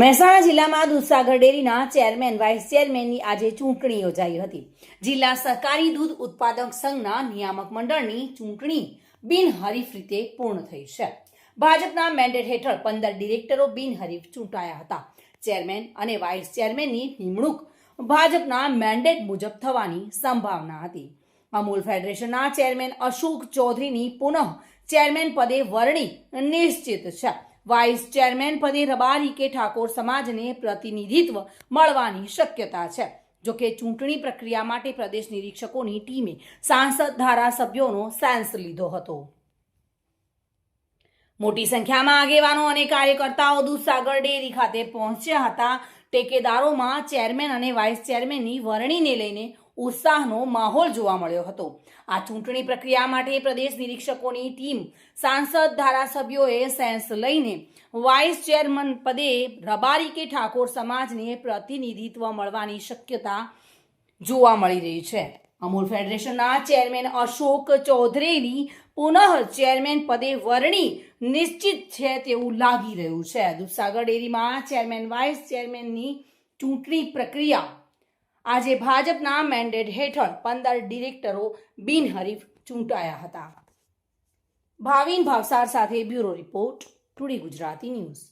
મહેસાણા જિલ્લામાં દૂધસાગર ડેરીના chairman vice ચેરમેનની આજે ચૂંટણી યોજાઈ હતી. જિલ્લા સહકારી દૂધ ઉત્પાદક સંઘના નિયામક મંડળની ચૂંટણી બિનહરીફ રીતે પૂર્ણ થઈ છે. ભાજપના મેન્ડેટ હેઠળ પંદર ડિરેક્ટરો બિનહરીફ ચૂંટાયા હતા. ચેરમેન અને વાઇસ ચેરમેનની નિમણૂક ભાજપના મેન્ડેટ મુજબ થવાની સંભાવના હતી. અમૂલ ફેડરેશનના ચેરમેન અશોક ચૌધરીની પુનઃ ચેરમેન પદે વરણી નિશ્ચિત છે. વાઇસ ચેરમેન પદે રબારી કે ઠાકોર સમાજને પ્રતિનિધિત્વ મળવાની શક્યતા છે. જોકે ચૂંટણી પ્રક્રિયા માટે પ્રદેશ નિરીક્ષકોની ટીમે સાંસદ ધારાસભ્યોનો સેન્સ લીધો હતો. મોટી સંખ્યામાં આગેવાનો અને કાર્યકર્તાઓ દૂધસાગર ડેરી ખાતે પહોંચ્યા હતા. ટેકેદારોમાં ચેરમેન અને વાઇસ ચેરમેનની વરણીને લઈને ઉત્સાહનો માહોલ જોવા મળ્યો હતો. આ ચૂંટણી પ્રક્રિયા માટે પ્રદેશ નિરીક્ષકોની ટીમ સાંસદ ધારાસભ્યોએ સેન્સ લઈને વાઇસ ચેરમેન પદે રબારી કે ઠાકોર સમાજને પ્રતિનિધિત્વ મળવાની શક્યતા જોવા મળી રહી છે. અમૂલ ફેડરેશનના ચેરમેન અશોક ચૌધરીની પુનઃ ચેરમેન પદે વરણી નિશ્ચિત છે તેવું લાગી રહ્યું છે. દૂધસાગર ડેરીમાં ચેરમેન, વાઇસ ચેરમેનની ચૂંટણી પ્રક્રિયા આજે ભાજપના મેન્ડેટ હેઠળ પંદર ડિરેક્ટરો બિનહરીફ ચૂંટાયા હતા. ભાવિન ભાવસાર સાથે bureau report, today Gujarati news.